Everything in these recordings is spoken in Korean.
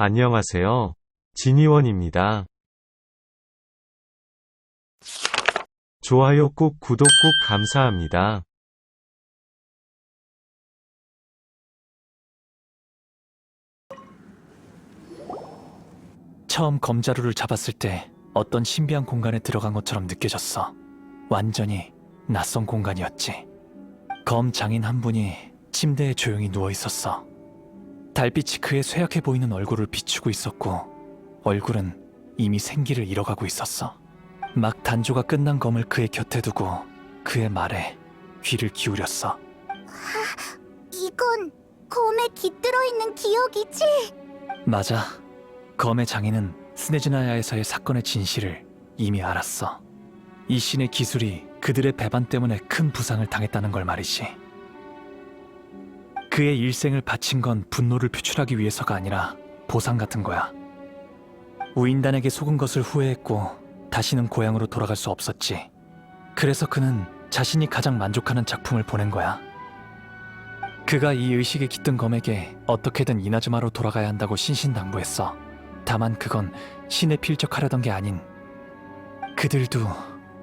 안녕하세요. 진이원입니다. 좋아요 꾹 구독 꾹 감사합니다. 처음 검자루를 잡았을 때 어떤 신비한 공간에 들어간 것처럼 느껴졌어. 완전히 낯선 공간이었지. 검 장인 한 분이 침대에 조용히 누워 있었어. 달빛이 그의 쇠약해 보이는 얼굴을 비추고 있었고, 얼굴은 이미 생기를 잃어가고 있었어. 막 단조가 끝난 검을 그의 곁에 두고 그의 말에 귀를 기울였어. 이건 검에 깃들어 있는 기억이지? 맞아. 검의 장인은 스네즈나야에서의 사건의 진실을 이미 알았어. 이 신의 기술이 그들의 배반 때문에 큰 부상을 당했다는 걸 말이지. 그의 일생을 바친 건 분노를 표출하기 위해서가 아니라 보상 같은 거야. 우인단에게 속은 것을 후회했고 다시는 고향으로 돌아갈 수 없었지. 그래서 그는 자신이 가장 만족하는 작품을 보낸 거야. 그가 이 의식에 깃든 검에게 어떻게든 이나즈마로 돌아가야 한다고 신신당부했어. 다만 그건 신에 필적하려던 게 아닌 그들도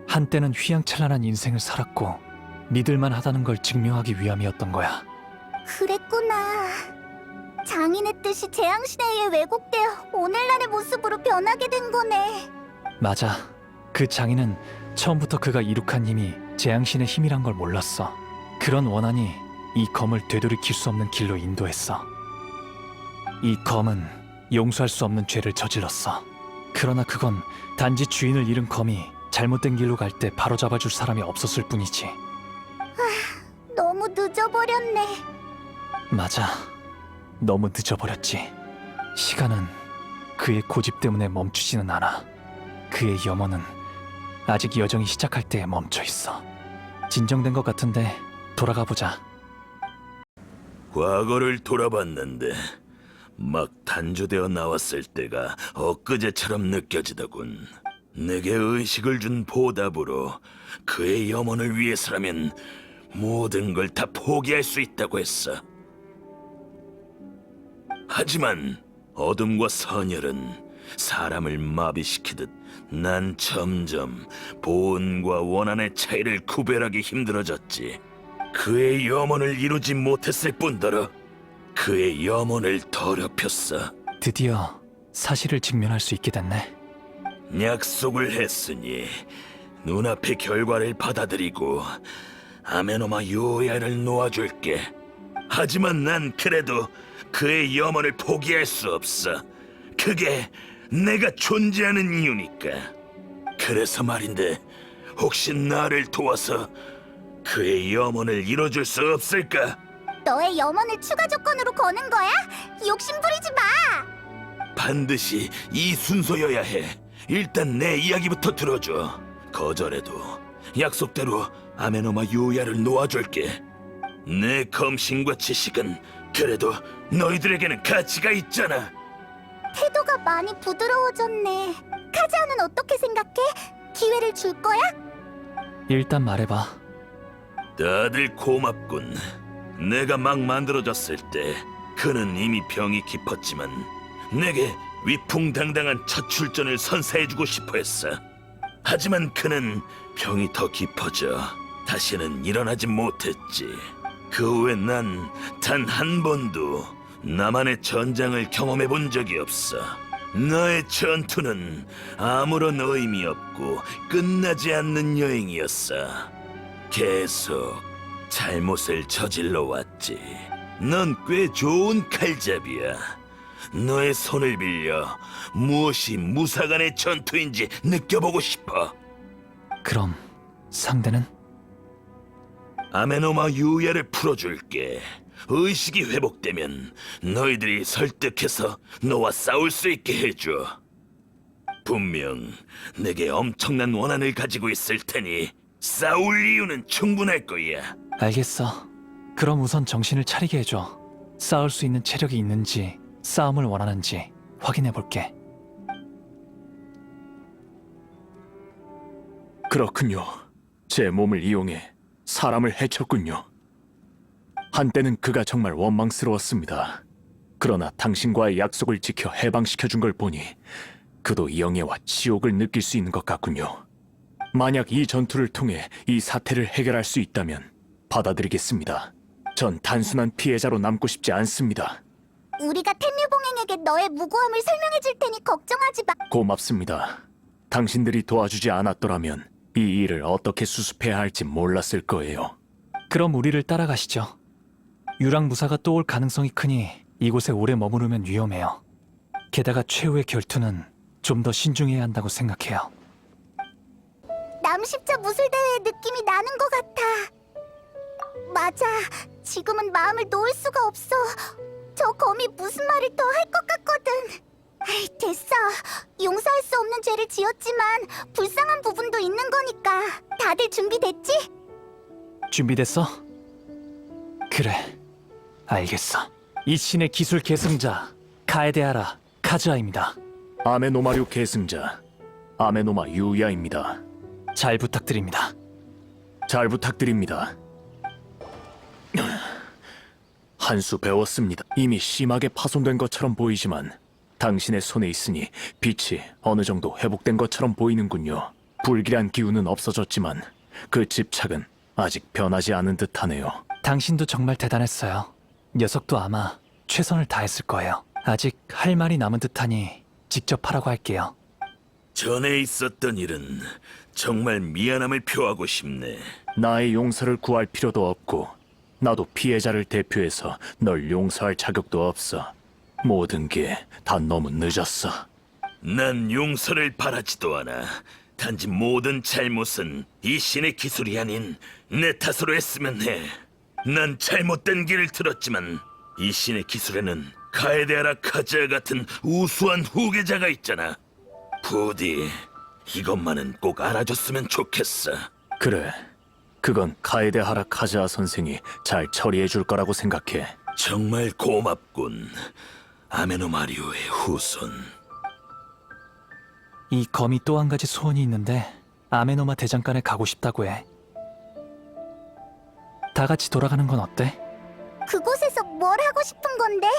한때는 휘황찬란한 인생을 살았고 믿을만 하다는 걸 증명하기 위함이었던 거야. 그랬구나. 장인의 뜻이 재앙신에 의해 왜곡되어 오늘날의 모습으로 변하게 된 거네. 맞아. 그 장인은 처음부터 그가 이룩한 힘이 재앙신의 힘이란 걸 몰랐어. 그런 원한이 이 검을 되돌이킬 수 없는 길로 인도했어. 이 검은 용서할 수 없는 죄를 저질렀어. 그러나 그건 단지 주인을 잃은 검이 잘못된 길로 갈 때 바로 잡아줄 사람이 없었을 뿐이지. 너무 늦어버렸네. 맞아. 너무 늦어버렸지. 시간은 그의 고집 때문에 멈추지는 않아. 그의 염원은 아직 여정이 시작할 때에 멈춰 있어. 진정된 것 같은데 돌아가 보자. 과거를 돌아봤는데 막 단조되어 나왔을 때가 엊그제처럼 느껴지더군. 내게 의식을 준 보답으로 그의 염원을 위해서라면 모든 걸 다 포기할 수 있다고 했어. 하지만 어둠과 선열은 사람을 마비시키듯 난 점점 보은과 원한의 차이를 구별하기 힘들어졌지. 그의 염원을 이루지 못했을 뿐더러 그의 염원을 더럽혔어. 드디어 사실을 직면할 수 있게 됐네. 약속을 했으니 눈앞의 결과를 받아들이고 아메노마 요야를 놓아줄게. 하지만 난 그래도 그의 염원을 포기할 수 없어. 그게 내가 존재하는 이유니까. 그래서 말인데 혹시 나를 도와서 그의 염원을 이뤄줄 수 없을까? 너의 염원을 추가 조건으로 거는 거야? 욕심 부리지 마. 반드시 이 순서여야 해. 일단 내 이야기부터 들어줘. 거절해도 약속대로 아메노마 요야를 놓아줄게. 내 검신과 지식은 그래도 너희들에게는 가치가 있잖아. 태도가 많이 부드러워졌네. 카즈아는 어떻게 생각해? 기회를 줄 거야? 일단 말해봐. 다들 고맙군. 내가 막 만들어졌을 때 그는 이미 병이 깊었지만 내게 위풍당당한 첫 출전을 선사해주고 싶어 했어. 하지만 그는 병이 더 깊어져 다시는 일어나지 못했지. 그 후에 난 단 한 번도 나만의 전장을 경험해 본 적이 없어. 너의 전투는 아무런 의미 없고 끝나지 않는 여행이었어. 계속 잘못을 저질러 왔지. 넌 꽤 좋은 칼잡이야. 너의 손을 빌려 무엇이 무사간의 전투인지 느껴보고 싶어. 그럼 상대는? 아메노마 유야를 풀어줄게. 의식이 회복되면 너희들이 설득해서 너와 싸울 수 있게 해줘. 분명 내게 엄청난 원한을 가지고 있을 테니 싸울 이유는 충분할 거야. 알겠어. 그럼 우선 정신을 차리게 해줘. 싸울 수 있는 체력이 있는지, 싸움을 원하는지 확인해 볼게. 그렇군요. 제 몸을 이용해 사람을 해쳤군요. 한때는 그가 정말 원망스러웠습니다. 그러나 당신과의 약속을 지켜 해방시켜 준 걸 보니 그도 영예와 치욕을 느낄 수 있는 것 같군요. 만약 이 전투를 통해 이 사태를 해결할 수 있다면 받아들이겠습니다. 전 단순한 피해자로 남고 싶지 않습니다. 우리가 텐류봉행에게 너의 무고함을 설명해 줄 테니 걱정하지 마. 고맙습니다. 당신들이 도와주지 않았더라면 이 일을 어떻게 수습해야 할지 몰랐을 거예요. 그럼 우리를 따라가시죠. 유랑 무사가 또 올 가능성이 크니 이곳에 오래 머무르면 위험해요. 게다가 최후의 결투는 좀 더 신중해야 한다고 생각해요. 남십자 무술대회의 느낌이 나는 것 같아. 맞아. 지금은 마음을 놓을 수가 없어. 저 검이 무슨 말을 더 할 것 같거든. 에이, 됐어. 용서할 수 없는 죄를 지었지만 불쌍한 부분도 있는 거니까. 다들 준비됐지? 준비됐어? 그래, 알겠어. 이 신의 기술 계승자 카에데아라 카즈아입니다. 아메노마류 계승자 아메노마 유야입니다. 잘 부탁드립니다. 잘 부탁드립니다. 한 수 배웠습니다. 이미 심하게 파손된 것처럼 보이지만 당신의 손에 있으니 빛이 어느 정도 회복된 것처럼 보이는군요. 불길한 기운은 없어졌지만 그 집착은 아직 변하지 않은 듯하네요. 당신도 정말 대단했어요. 녀석도 아마 최선을 다했을 거예요. 아직 할 말이 남은 듯하니 직접 하라고 할게요. 전에 있었던 일은 정말 미안함을 표하고 싶네. 나의 용서를 구할 필요도 없고 나도 피해자를 대표해서 널 용서할 자격도 없어. 모든 게 다 너무 늦었어. 난 용서를 바라지도 않아. 단지 모든 잘못은 이 신의 기술이 아닌 내 탓으로 했으면 해. 난 잘못된 길을 들었지만 이 신의 기술에는 카에데아라 카즈아 같은 우수한 후계자가 있잖아. 부디 이것만은 꼭 알아줬으면 좋겠어. 그래. 그건 카에데 하라 카즈아 선생이 잘 처리해 줄 거라고 생각해. 정말 고맙군. 아메노 마리오의 후손. 이 검이 또 한 가지 소원이 있는데 아메노마 대장간에 가고 싶다고 해. 다 같이 돌아가는 건 어때? 그곳에서 뭘 하고 싶은 건데?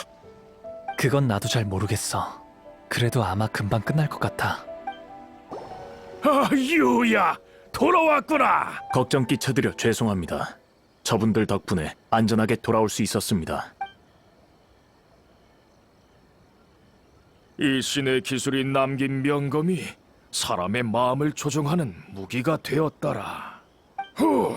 그건 나도 잘 모르겠어. 그래도 아마 금방 끝날 것 같아. 아, 유야! 돌아왔구나! 걱정 끼쳐드려 죄송합니다. 저분들 덕분에 안전하게 돌아올 수 있었습니다. 이 신의 기술이 남긴 명검이 사람의 마음을 조종하는 무기가 되었더라. 후,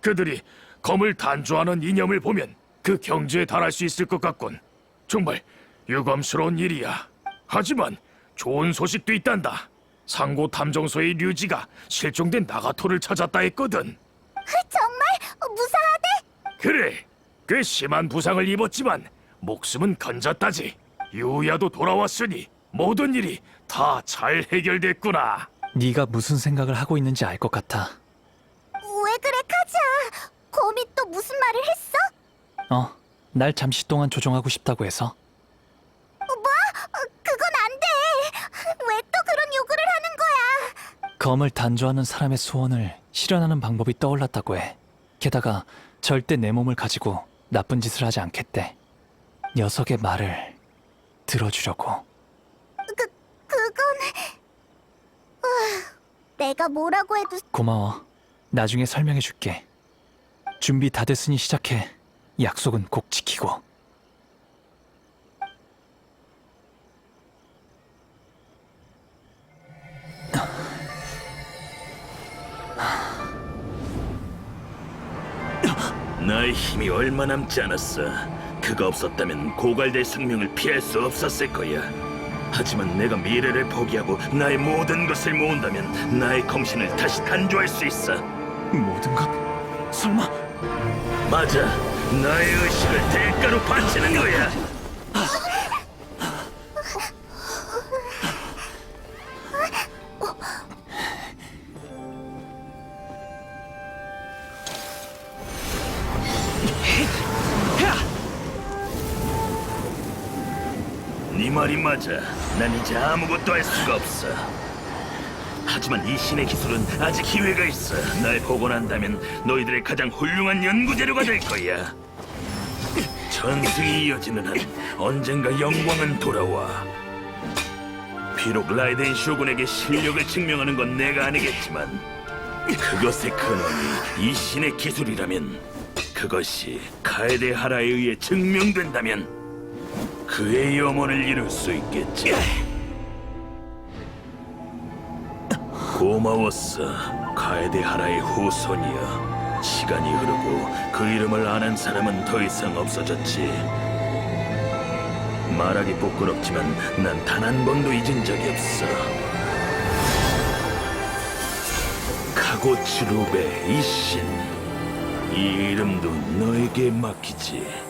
그들이 검을 단조하는 이념을 보면 그 경지에 달할 수 있을 것 같군. 정말 유감스러운 일이야. 하지만 좋은 소식도 있단다. 상고 탐정소의 류지가 실종된 나가토를 찾았다 했거든. 정말 무사하대? 그래, 꽤 심한 부상을 입었지만 목숨은 건졌다지. 유야도 돌아왔으니 모든 일이 다 잘 해결됐구나. 네가 무슨 생각을 하고 있는지 알 것 같아. 왜 그래, 카자? 검이 또 무슨 말을 했어? 어, 날 잠시 동안 조종하고 싶다고 해서. 뭐? 어, 그건 안 돼. 왜 또 그런 요구를 하는 거야? 검을 단조하는 사람의 소원을 실현하는 방법이 떠올랐다고 해. 게다가 절대 내 몸을 가지고 나쁜 짓을 하지 않겠대. 녀석의 말을 들어주려고. 그 그건 아, 내가 뭐라고 해도 고마워. 나중에 설명해 줄게. 준비 다 됐으니 시작해. 약속은 꼭 지키고. 나의 힘이 얼마 남지 않았어. 그가 없었다면 고갈될 생명을 피할 수 없었을 거야. 하지만 내가 미래를 포기하고 나의 모든 것을 모은다면 나의 검신을 다시 단조할 수 있어. 모든 것? 설마? 맞아. 나의 의식을 대가로 바치는 거야. 맞아. 난 이제 아무것도 할 수가 없어. 하지만 이 신의 기술은 아직 기회가 있어. 날 복원한다면 너희들의 가장 훌륭한 연구 재료가 될 거야. 전승이 이어지는 한 언젠가 영광은 돌아와. 비록 라이덴 쇼군에게 실력을 증명하는 건 내가 아니겠지만 그것의 근원이 이 신의 기술이라면 그것이 카에데 하라에 의해 증명된다면 그의 염원을 이룰 수 있겠지. 고마웠어, 카에데 하라의 후손이여. 시간이 흐르고 그 이름을 아는 사람은 더 이상 없어졌지. 말하기 부끄럽지만 난 단 한 번도 잊은 적이 없어. 카고츠루베 이신. 이 이름도 너에게 맡기지.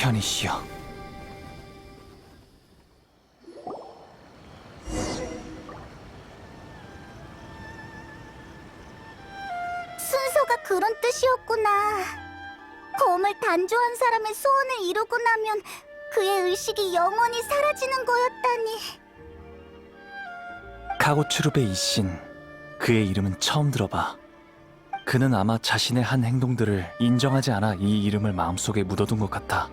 편히 쉬어. 순서가 그런 뜻이었구나. 검을 단조한 사람의 소원을 이루고 나면 그의 의식이 영원히 사라지는 거였다니. 카고츠룹의 이신, 그의 이름은 처음 들어봐. 그는 아마 자신의 한 행동들을 인정하지 않아 이 이름을 마음속에 묻어둔 것 같아.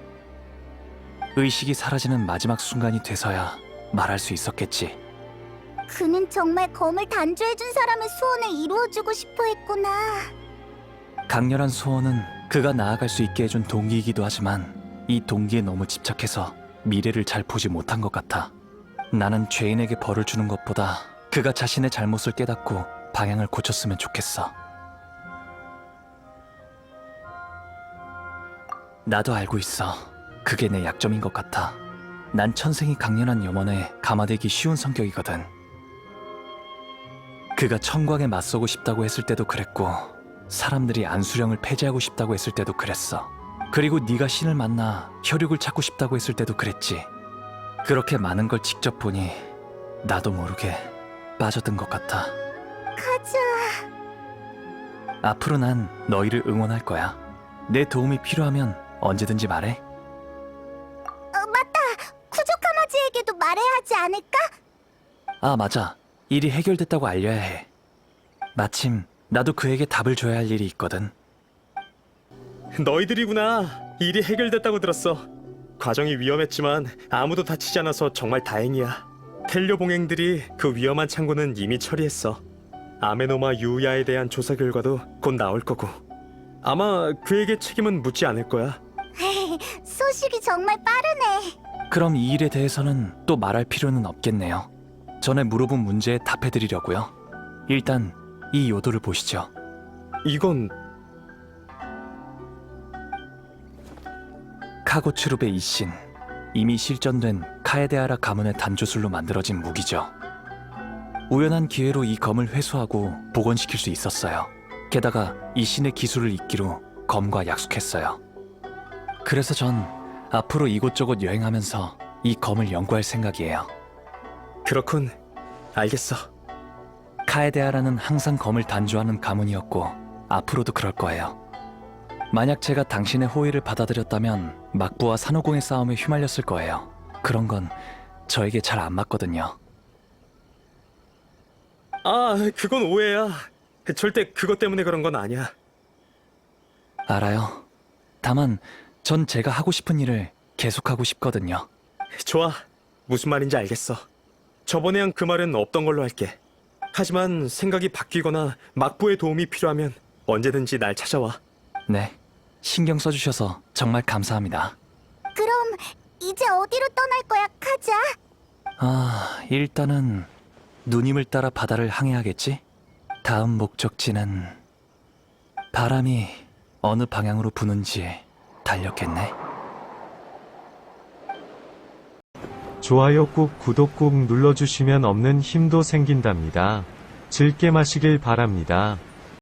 의식이 사라지는 마지막 순간이 돼서야 말할 수 있었겠지. 그는 정말 검을 단조해준 사람의 소원을 이루어주고 싶어 했구나. 강렬한 소원은 그가 나아갈 수 있게 해준 동기이기도 하지만 이 동기에 너무 집착해서 미래를 잘 보지 못한 것 같아. 나는 죄인에게 벌을 주는 것보다 그가 자신의 잘못을 깨닫고 방향을 고쳤으면 좋겠어. 나도 알고 있어. 그게 내 약점인 것 같아. 난 천생이 강렬한 염원에 감화되기 쉬운 성격이거든. 그가 청광에 맞서고 싶다고 했을 때도 그랬고 사람들이 안수령을 폐지하고 싶다고 했을 때도 그랬어. 그리고 네가 신을 만나 혈육을 찾고 싶다고 했을 때도 그랬지. 그렇게 많은 걸 직접 보니 나도 모르게 빠져든 것 같아. 가자. 앞으로 난 너희를 응원할 거야. 내 도움이 필요하면 언제든지 말해. 않을까? 아, 맞아. 일이 해결됐다고 알려야 해. 마침 나도 그에게 답을 줘야 할 일이 있거든. 너희들이구나. 일이 해결됐다고 들었어. 과정이 위험했지만 아무도 다치지 않아서 정말 다행이야. 텔료 봉행들이 그 위험한 창고는 이미 처리했어. 아메노마 유야에 대한 조사 결과도 곧 나올 거고. 아마 그에게 책임은 묻지 않을 거야. 소식이 정말 빠르네. 그럼 이 일에 대해서는 또 말할 필요는 없겠네요. 전에 물어본 문제에 답해드리려고요. 일단 이 요도를 보시죠. 이건 카고츠룹의 이신 이미 실전된 카에데아라 가문의 단조술로 만들어진 무기죠. 우연한 기회로 이 검을 회수하고 복원시킬 수 있었어요. 게다가 이 신의 기술을 잇기로 검과 약속했어요. 그래서 전 앞으로 이곳저곳 여행하면서 이 검을 연구할 생각이에요. 그렇군. 알겠어. 카에데아라는 항상 검을 단조하는 가문이었고 앞으로도 그럴 거예요. 만약 제가 당신의 호의를 받아들였다면 막부와 산호공의 싸움에 휘말렸을 거예요. 그런 건 저에게 잘 안 맞거든요. 아, 그건 오해야. 절대 그것 때문에 그런 건 아니야. 알아요. 다만 전 제가 하고 싶은 일을 계속하고 싶거든요. 좋아. 무슨 말인지 알겠어. 저번에랑 그 말은 없던 걸로 할게. 하지만 생각이 바뀌거나 막부의 도움이 필요하면 언제든지 날 찾아와. 네. 신경 써주셔서 정말 감사합니다. 그럼 이제 어디로 떠날 거야, 카자? 아, 일단은 누님을 따라 바다를 항해하겠지? 다음 목적지는 바람이 어느 방향으로 부는지 달렸겠네. 좋아요 꾹 구독 꾹 눌러주시면 없는 힘도 생긴답니다. 즐게 마시길 바랍니다.